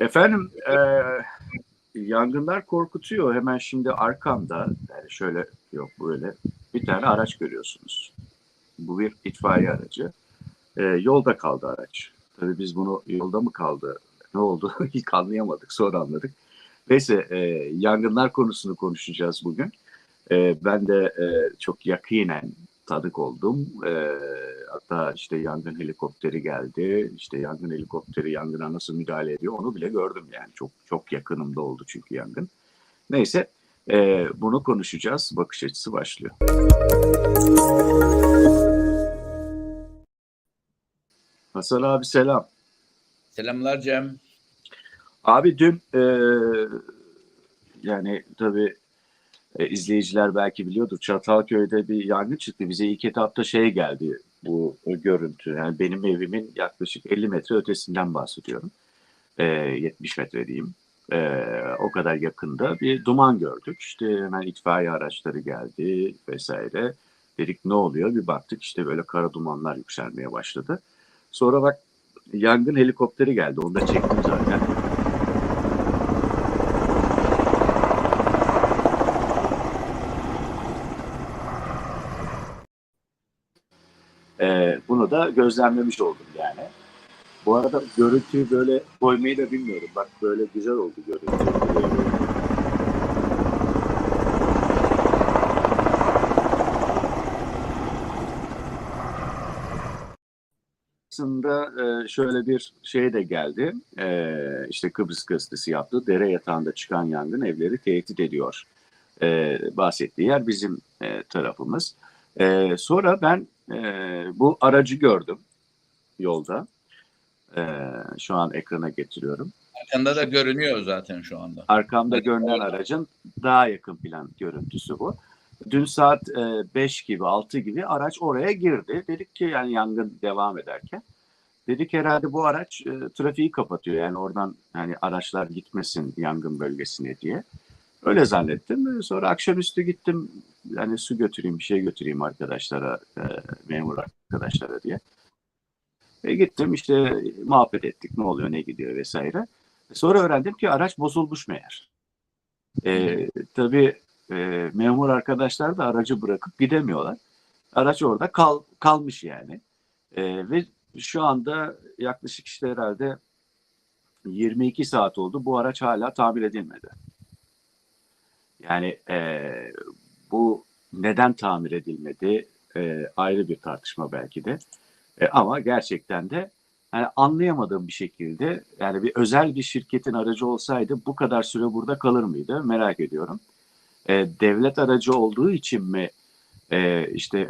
Efendim e, yangınlar korkutuyor. Hemen şimdi arkamda yani şöyle yok böyle bir tane araç görüyorsunuz. Bu bir itfaiye aracı. E, yolda kaldı araç. Tabii biz bunu yolda mı kaldı ne oldu ilk anlayamadık sonra anladık. Neyse e, yangınlar konusunu konuşacağız bugün. E, ben de e, çok yakinen tanık oldum. E, hatta işte yangın helikopteri geldi. İşte yangın helikopteri yangına nasıl müdahale ediyor onu bile gördüm yani. Çok çok yakınımda oldu çünkü yangın. Neyse e, bunu konuşacağız. Bakış açısı başlıyor. Hasan abi selam. Selamlar Cem. Abi dün e, yani tabii e, izleyiciler belki biliyordur. Çatalköy'de bir yangın çıktı. Bize ilk etapta şey geldi bu görüntü. Yani benim evimin yaklaşık 50 metre ötesinden bahsediyorum. E, 70 metre diyeyim. E, o kadar yakında bir duman gördük. İşte hemen itfaiye araçları geldi vesaire. Dedik ne oluyor? Bir baktık işte böyle kara dumanlar yükselmeye başladı. Sonra bak yangın helikopteri geldi. Onu da çektim zaten. Ee, bunu da gözlemlemiş oldum yani. Bu arada görüntüyü böyle koymayı da bilmiyorum. Bak böyle güzel oldu görüntü. Aslında e, şöyle bir şey de geldi. E, işte Kıbrıs gazetesi yaptı. Dere yatağında çıkan yangın evleri tehdit ediyor. E, bahsettiği yer bizim tarafımız. Sonra ben e, bu aracı gördüm yolda. E, şu an ekrana getiriyorum. Arkanda da görünüyor zaten şu anda. Arkamda görünen aracın daha yakın plan görüntüsü bu. Dün saat 5 gibi 6 gibi araç oraya girdi. Dedik ki yani yangın devam ederken. Dedik herhalde bu araç e, trafiği kapatıyor. Yani oradan hani araçlar gitmesin yangın bölgesine diye. Öyle zannettim. Sonra akşamüstü gittim yani su götüreyim bir şey götüreyim arkadaşlara e, memur arkadaşlara diye. E, gittim işte muhabbet ettik ne oluyor ne gidiyor vesaire. Sonra öğrendim ki araç bozulmuş meğer. E, tabii e, memur arkadaşlar da aracı bırakıp gidemiyorlar. Araç orada kal, kalmış yani. E, ve şu anda yaklaşık işte herhalde 22 saat oldu. Bu araç hala tamir edilmedi. Yani e, bu neden tamir edilmedi e, ayrı bir tartışma belki de. E, ama gerçekten de yani anlayamadığım bir şekilde yani bir özel bir şirketin aracı olsaydı bu kadar süre burada kalır mıydı merak ediyorum. E, devlet aracı olduğu için mi e, işte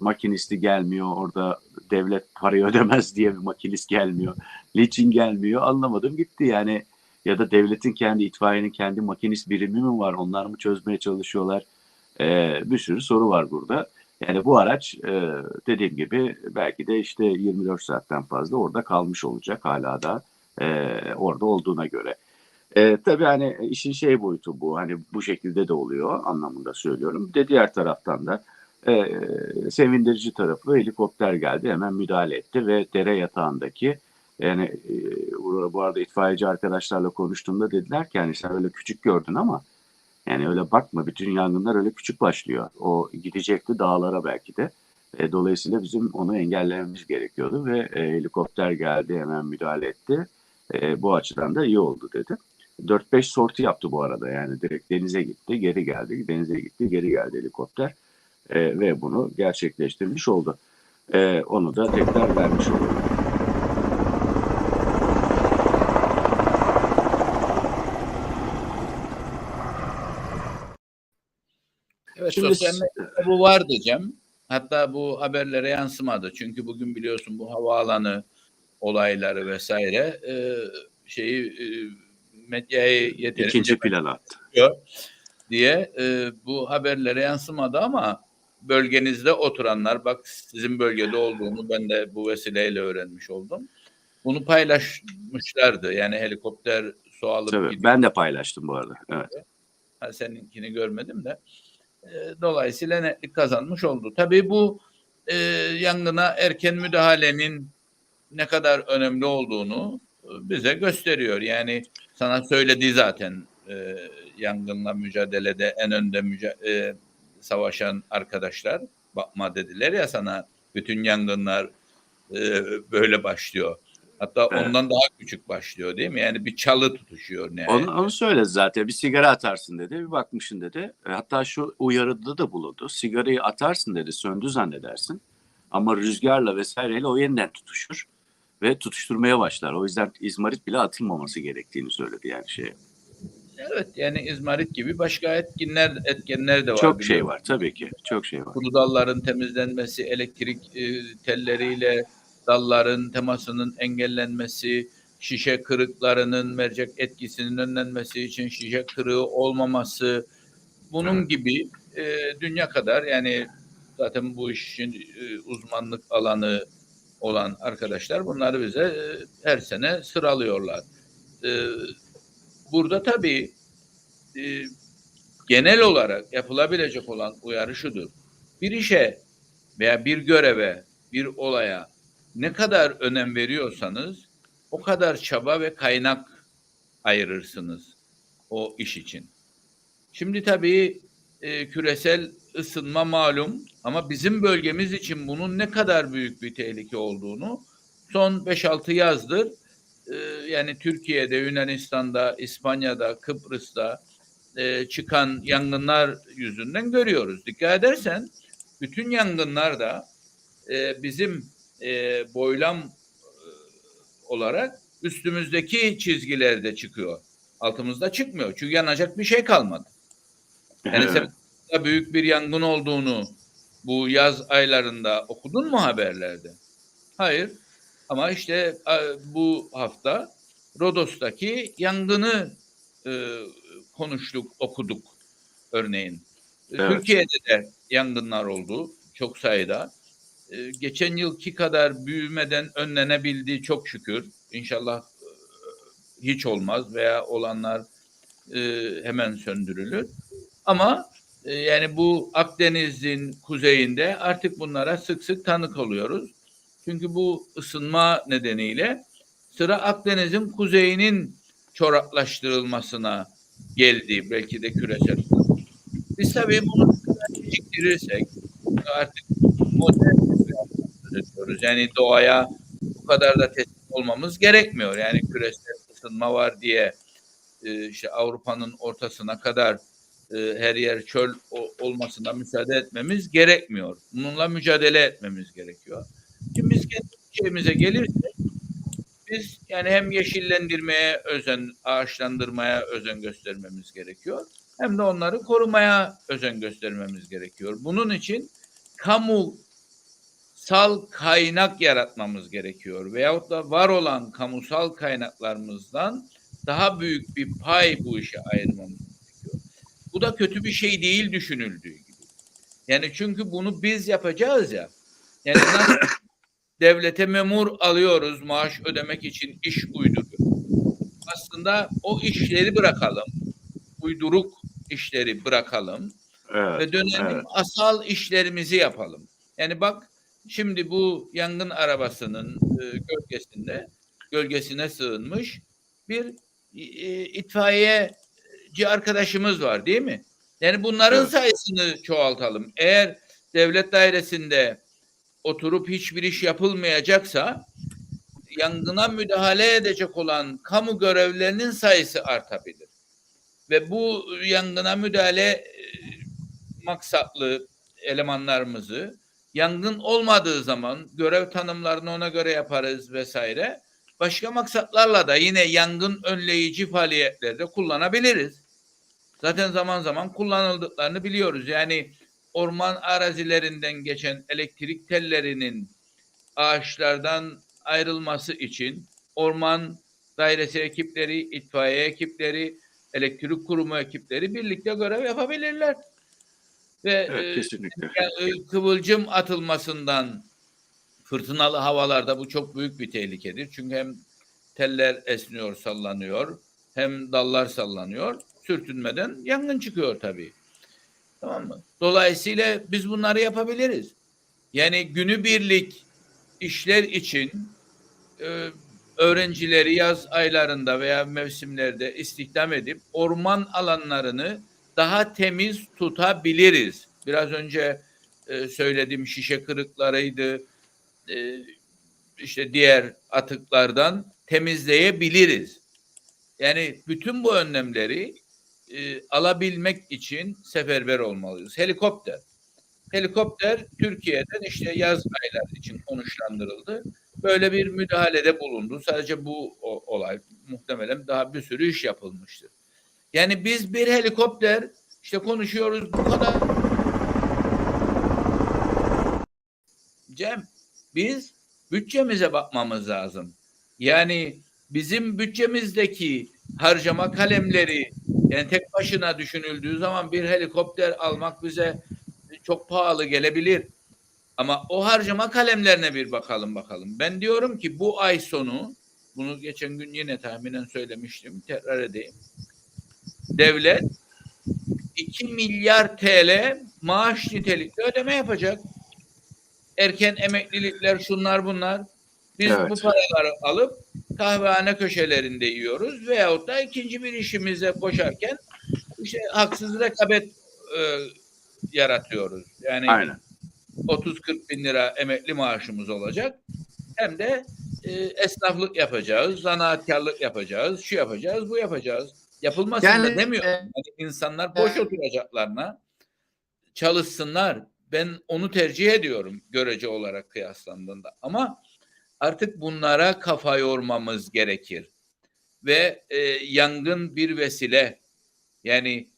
makinisti gelmiyor orada devlet parayı ödemez diye bir makinist gelmiyor. Niçin gelmiyor anlamadım gitti yani ya da devletin kendi itfaiyenin kendi makinist birimi mi var onlar mı çözmeye çalışıyorlar e, bir sürü soru var burada. Yani bu araç e, dediğim gibi belki de işte 24 saatten fazla orada kalmış olacak hala da e, orada olduğuna göre. E, tabii hani işin şey boyutu bu hani bu şekilde de oluyor anlamında söylüyorum. De diğer taraftan da e, sevindirici tarafı helikopter geldi hemen müdahale etti ve dere yatağındaki yani e, bu arada itfaiyeci arkadaşlarla konuştuğumda dediler ki yani sen öyle küçük gördün ama yani öyle bakma bütün yangınlar öyle küçük başlıyor. O gidecekti dağlara belki de. E, dolayısıyla bizim onu engellememiz gerekiyordu ve e, helikopter geldi hemen müdahale etti. E, bu açıdan da iyi oldu dedi. 4-5 sorti yaptı bu arada yani direkt denize gitti geri geldi denize gitti geri geldi helikopter e, ve bunu gerçekleştirmiş oldu. E, onu da tekrar vermiş oldu. Evet Şimdi sosyal medyada bu vardı Cem. Hatta bu haberlere yansımadı. Çünkü bugün biliyorsun bu havaalanı olayları vesaire e, şeyi e, medyayı yeterince ikinci plana attı. diye e, bu haberlere yansımadı ama bölgenizde oturanlar bak sizin bölgede olduğunu ben de bu vesileyle öğrenmiş oldum. Bunu paylaşmışlardı. Yani helikopter su alıp Tabii, gidiyor. ben de paylaştım bu arada. Evet. Ha, seninkini görmedim de. E, dolayısıyla netlik kazanmış oldu. Tabii bu e, yangına erken müdahalenin ne kadar önemli olduğunu e, bize gösteriyor. Yani sana söyledi zaten e, yangınla mücadelede en önde müca- e, savaşan arkadaşlar bakma dediler ya sana bütün yangınlar e, böyle başlıyor. Hatta Evet. ondan daha küçük başlıyor değil mi? Yani bir çalı tutuşuyor ne? Onu, onu söyledi zaten. Bir sigara atarsın dedi. Bir bakmışın dedi. E, Hatta şu uyarıda da bulundu. Sigarayı atarsın dedi. Söndü zannedersin. Ama rüzgarla vesaireyle o yeniden tutuşur. Ve tutuşturmaya başlar. O yüzden izmarit bile atılmaması gerektiğini söyledi yani şeye. Evet yani izmarit gibi başka etkinler etkenler de var. Çok şey var tabii ki. Çok şey var. Kuru dalların temizlenmesi, elektrik e, telleriyle dalların temasının engellenmesi, şişe kırıklarının mercek etkisinin önlenmesi için şişe kırığı olmaması, bunun gibi e, dünya kadar yani zaten bu işin e, uzmanlık alanı olan arkadaşlar bunları bize e, her sene sıralıyorlar. E, burada tabii e, genel olarak yapılabilecek olan uyarı şudur. Bir işe veya bir göreve, bir olaya ne kadar önem veriyorsanız o kadar çaba ve kaynak ayırırsınız o iş için. Şimdi tabii e, küresel ısınma malum ama bizim bölgemiz için bunun ne kadar büyük bir tehlike olduğunu son 5-6 yazdır e, yani Türkiye'de, Yunanistan'da, İspanya'da, Kıbrıs'ta e, çıkan yangınlar yüzünden görüyoruz. Dikkat edersen bütün yangınlar da e, bizim e, boylam e, olarak üstümüzdeki çizgilerde çıkıyor. Altımızda çıkmıyor. Çünkü yanacak bir şey kalmadı. Yani sen büyük bir yangın olduğunu bu yaz aylarında okudun mu haberlerde? Hayır. Ama işte e, bu hafta Rodos'taki yangını e, konuştuk, okuduk örneğin. Evet. Türkiye'de de yangınlar oldu çok sayıda. E, geçen yılki kadar büyümeden önlenebildi çok şükür. İnşallah e, hiç olmaz veya olanlar e, hemen söndürülür. Ama yani bu Akdeniz'in kuzeyinde artık bunlara sık sık tanık oluyoruz. Çünkü bu ısınma nedeniyle sıra Akdeniz'in kuzeyinin çoraklaştırılmasına geldi belki de küresel. Biz tabii bunu geciktirirsek artık modern yaşıyoruz. Yani doğaya bu kadar da teslim olmamız gerekmiyor. Yani küresel ısınma var diye e, işte Avrupa'nın ortasına kadar e, her yer çöl o- olmasına müsaade etmemiz gerekmiyor. Bununla mücadele etmemiz gerekiyor. Şimdi biz kendi şeyimize gelirsek biz yani hem yeşillendirmeye özen, ağaçlandırmaya özen göstermemiz gerekiyor. Hem de onları korumaya özen göstermemiz gerekiyor. Bunun için kamu sal kaynak yaratmamız gerekiyor. Veyahut da var olan kamusal kaynaklarımızdan daha büyük bir pay bu işe ayırmamız gerekiyor. Bu da kötü bir şey değil düşünüldüğü gibi. Yani çünkü bunu biz yapacağız ya. Yani nasıl devlete memur alıyoruz maaş ödemek için iş uyduruyor. Aslında o işleri bırakalım. Uyduruk işleri bırakalım Evet. ve dönelim evet. asal işlerimizi yapalım. Yani bak şimdi bu yangın arabasının e, gölgesinde gölgesine sığınmış bir e, itfaiyeci arkadaşımız var değil mi? Yani bunların Evet. sayısını çoğaltalım. Eğer devlet dairesinde oturup hiçbir iş yapılmayacaksa yangına müdahale edecek olan kamu görevlilerinin sayısı artabilir. Ve bu yangına müdahale e, maksatlı elemanlarımızı yangın olmadığı zaman görev tanımlarını ona göre yaparız vesaire. Başka maksatlarla da yine yangın önleyici faaliyetlerde kullanabiliriz. Zaten zaman zaman kullanıldıklarını biliyoruz. Yani orman arazilerinden geçen elektrik tellerinin ağaçlardan ayrılması için orman dairesi ekipleri, itfaiye ekipleri, elektrik kurumu ekipleri birlikte görev yapabilirler. Ve Evet, e, kesinlikle. e, kıvılcım atılmasından fırtınalı havalarda bu çok büyük bir tehlikedir. Çünkü hem teller esniyor, sallanıyor, hem dallar sallanıyor. Sürtünmeden yangın çıkıyor tabii. Tamam mı? Dolayısıyla biz bunları yapabiliriz. Yani günübirlik işler için e, öğrencileri yaz aylarında veya mevsimlerde istihdam edip orman alanlarını daha temiz tutabiliriz. Biraz önce e, söylediğim şişe kırıklarıydı, e, işte diğer atıklardan temizleyebiliriz. Yani bütün bu önlemleri e, alabilmek için seferber olmalıyız. Helikopter. Helikopter Türkiye'den işte yaz ayları için konuşlandırıldı. Böyle bir müdahalede bulundu. Sadece bu olay muhtemelen daha bir sürü iş yapılmıştır. Yani biz bir helikopter işte konuşuyoruz bu kadar. Cem biz bütçemize bakmamız lazım. Yani bizim bütçemizdeki harcama kalemleri yani tek başına düşünüldüğü zaman bir helikopter almak bize çok pahalı gelebilir. Ama o harcama kalemlerine bir bakalım bakalım. Ben diyorum ki bu ay sonu bunu geçen gün yine tahminen söylemiştim. Tekrar edeyim. Devlet 2 milyar TL maaş nitelikli ödeme yapacak. Erken emeklilikler şunlar bunlar. Biz Evet. bu paraları alıp kahvehane köşelerinde yiyoruz veyahut da ikinci bir işimize koşarken işte haksız rekabet e, yaratıyoruz. Yani Aynen. 30-40 bin lira emekli maaşımız olacak. Hem de e, esnaflık yapacağız, zanaatkarlık yapacağız, şu yapacağız, bu yapacağız. Yapılmasın Yani, da demiyorum. e, Yani insanlar boş e, oturacaklarına çalışsınlar. Ben onu tercih ediyorum görece olarak kıyaslandığında. Ama artık bunlara kafa yormamız gerekir. Ve e, yangın bir vesile. Yani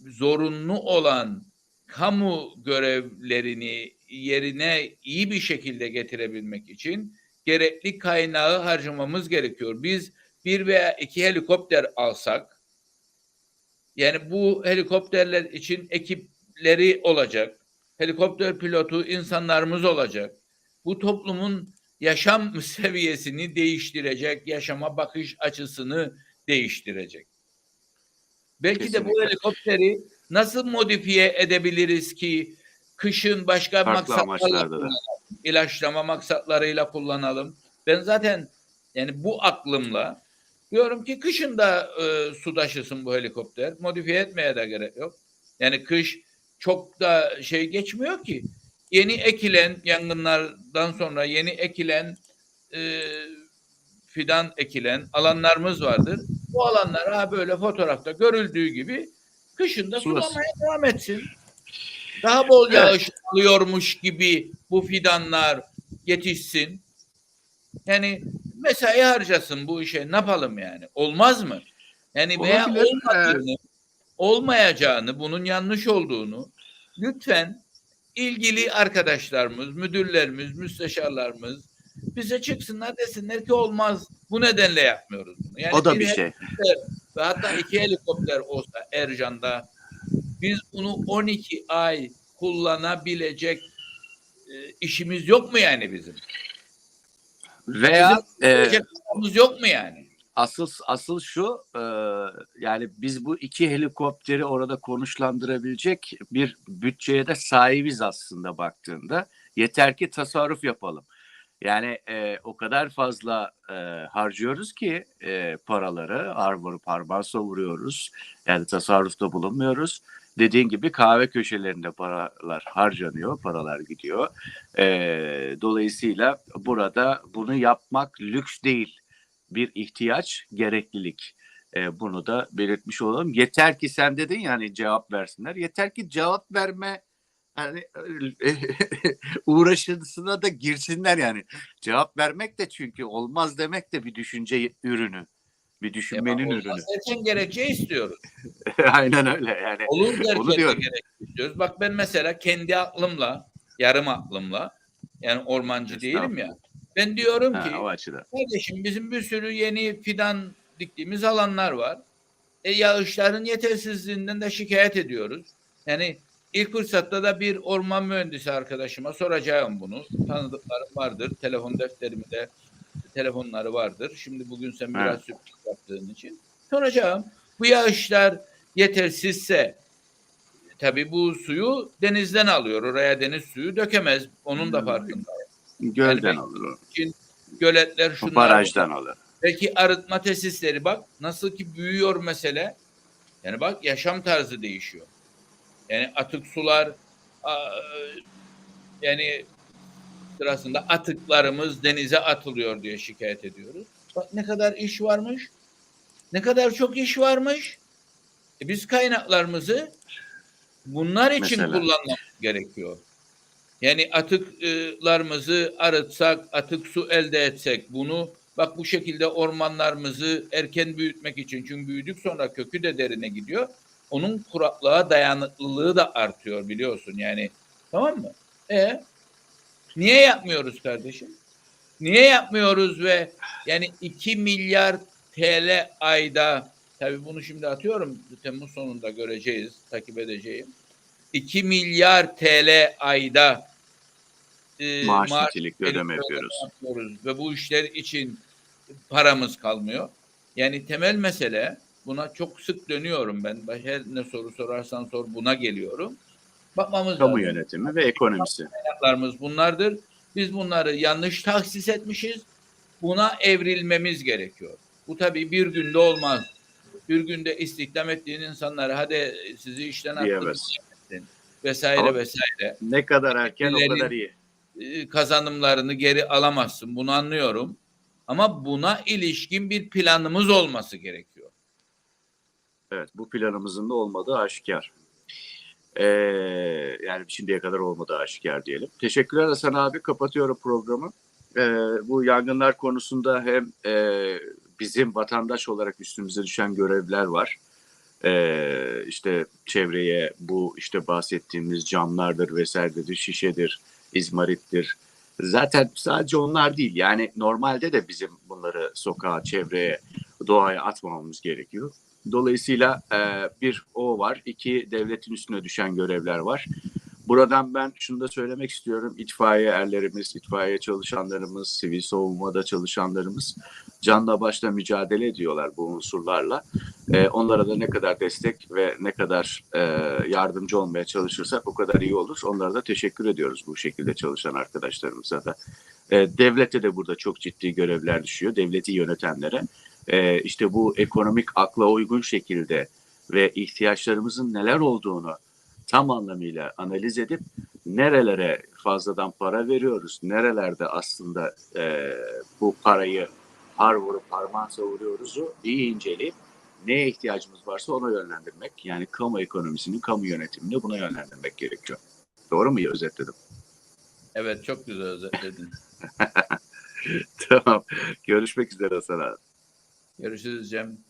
zorunlu olan kamu görevlerini yerine iyi bir şekilde getirebilmek için gerekli kaynağı harcamamız gerekiyor. Biz bir veya iki helikopter alsak, yani bu helikopterler için ekipleri olacak, helikopter pilotu insanlarımız olacak. Bu toplumun yaşam seviyesini değiştirecek, yaşama bakış açısını değiştirecek. Belki de bu Kesinlikle. helikopteri nasıl modifiye edebiliriz ki kışın başka Farklı maksatlarla ilaçlama maksatlarıyla kullanalım. Ben zaten yani bu aklımla diyorum ki kışın da e, su taşısın bu helikopter. Modifiye etmeye de gerek yok. Yani kış çok da şey geçmiyor ki. Yeni ekilen yangınlardan sonra yeni ekilen e, fidan ekilen alanlarımız vardır. Bu alanlar ha böyle fotoğrafta görüldüğü gibi kışında sulamaya devam etsin. Daha bol Evet. yağış alıyormuş gibi bu fidanlar yetişsin. Yani mesai harcasın bu işe ne yapalım yani? Olmaz mı? Yani veya olmadığını, olmayacağını, bunun yanlış olduğunu lütfen ilgili arkadaşlarımız, müdürlerimiz, müsteşarlarımız bize çıksınlar desinler ki olmaz. Bu nedenle yapmıyoruz bunu. Yani O da bir bir şey. ve hatta iki helikopter olsa Ercan'da biz bunu 12 ay kullanabilecek e, işimiz yok mu yani bizim? Veya Bizim e, yok mu yani? asıl asıl şu e, yani biz bu iki helikopteri orada konuşlandırabilecek bir bütçeye de sahibiz aslında baktığında. Yeter ki tasarruf yapalım. Yani e, o kadar fazla e, harcıyoruz ki e, paraları har vurup harman savuruyoruz. Yani tasarrufta bulunmuyoruz. Dediğin gibi kahve köşelerinde paralar harcanıyor, paralar gidiyor. E, dolayısıyla burada bunu yapmak lüks değil bir ihtiyaç, gereklilik. E, bunu da belirtmiş olalım. Yeter ki sen dedin ya hani cevap versinler. Yeter ki cevap verme hani uğraşısına da girsinler yani. Cevap vermek de çünkü olmaz demek de bir düşünce ürünü. Bir düşünmenin ürünü. derken gerekçe istiyoruz. Aynen öyle yani. Olur derken gerekçe istiyoruz. Bak ben mesela kendi aklımla, yarım aklımla yani ormancı değilim ya. Ben diyorum ki Ha, o açıdan. Kardeşim bizim bir sürü yeni fidan diktiğimiz alanlar var. E, yağışların yetersizliğinden de şikayet ediyoruz. Yani ilk fırsatta da bir orman mühendisi arkadaşıma soracağım bunu. Tanıdıklarım vardır. Telefon defterimde telefonları vardır. Şimdi bugün sen biraz Evet. sürpriz yaptığın için soracağım. Bu yağışlar yetersizse tabii bu suyu denizden alıyor. Oraya deniz suyu dökemez. Onun da Hmm. farkında Gölden Yani- alır o. göletler şunlar. barajdan alır. Peki arıtma tesisleri bak nasıl ki büyüyor mesele. Yani bak yaşam tarzı değişiyor. Yani atık sular yani sırasında atıklarımız denize atılıyor diye şikayet ediyoruz. Bak ne kadar iş varmış. Ne kadar çok iş varmış. E biz kaynaklarımızı bunlar için Mesela. kullanmamız gerekiyor. Yani atıklarımızı arıtsak, atık su elde etsek, bunu bak bu şekilde ormanlarımızı erken büyütmek için çünkü büyüdük sonra kökü de derine gidiyor. Onun kuraklığa dayanıklılığı da artıyor biliyorsun yani. Tamam mı? E niye yapmıyoruz kardeşim? Niye yapmıyoruz ve yani 2 milyar TL ayda tabii bunu şimdi atıyorum Temmuz sonunda göreceğiz, takip edeceğim. 2 milyar TL ayda e, Maaş maaş nitelikli ödeme yapıyoruz. yapıyoruz ve bu işler için paramız kalmıyor. Yani temel mesele buna çok sık dönüyorum ben. Her ne soru sorarsan sor buna geliyorum. Bakmamız Kamu lazım. yönetimi ve ekonomisi. kaynaklarımız bunlardır. Biz bunları yanlış tahsis etmişiz. Buna evrilmemiz gerekiyor. Bu tabii bir günde olmaz. Bir günde istihdam ettiğin insanları hadi sizi işten diyemezsin. vesaire Ama- vesaire Ne kadar erken o kadar iyi. e, kazanımlarını geri alamazsın. Bunu anlıyorum. Ama buna ilişkin bir planımız olması gerekiyor. Evet bu planımızın da olmadığı aşikar. Ee, yani şimdiye kadar olmadığı aşikar diyelim. Teşekkürler Hasan abi. Kapatıyorum programı. Ee, bu yangınlar konusunda hem e, bizim vatandaş olarak üstümüze düşen görevler var. Ee, işte çevreye bu işte bahsettiğimiz camlardır vesairedir, şişedir, izmarittir. Zaten sadece onlar değil. Yani normalde de bizim bunları sokağa, çevreye, doğaya atmamamız gerekiyor. Dolayısıyla e, bir o var, iki devletin üstüne düşen görevler var. Buradan ben şunu da söylemek istiyorum. İtfaiye erlerimiz, itfaiye çalışanlarımız, sivil savunmada çalışanlarımız canla başla mücadele ediyorlar bu unsurlarla. E, onlara da ne kadar destek ve ne kadar e, yardımcı olmaya çalışırsak o kadar iyi olur. Onlara da teşekkür ediyoruz bu şekilde çalışan arkadaşlarımıza da. E, devlete de burada çok ciddi görevler düşüyor. Devleti yönetenlere e, işte bu ekonomik akla uygun şekilde ve ihtiyaçlarımızın neler olduğunu tam anlamıyla analiz edip nerelere fazladan para veriyoruz, nerelerde aslında e, bu parayı har vurup harman savuruyoruzu iyi inceleyip neye ihtiyacımız varsa ona yönlendirmek. Yani kamu ekonomisini, kamu yönetimini buna yönlendirmek gerekiyor. Doğru mu özetledim? Evet çok güzel özetledin. tamam. Görüşmek üzere Hasan abi. Görüşürüz Cem.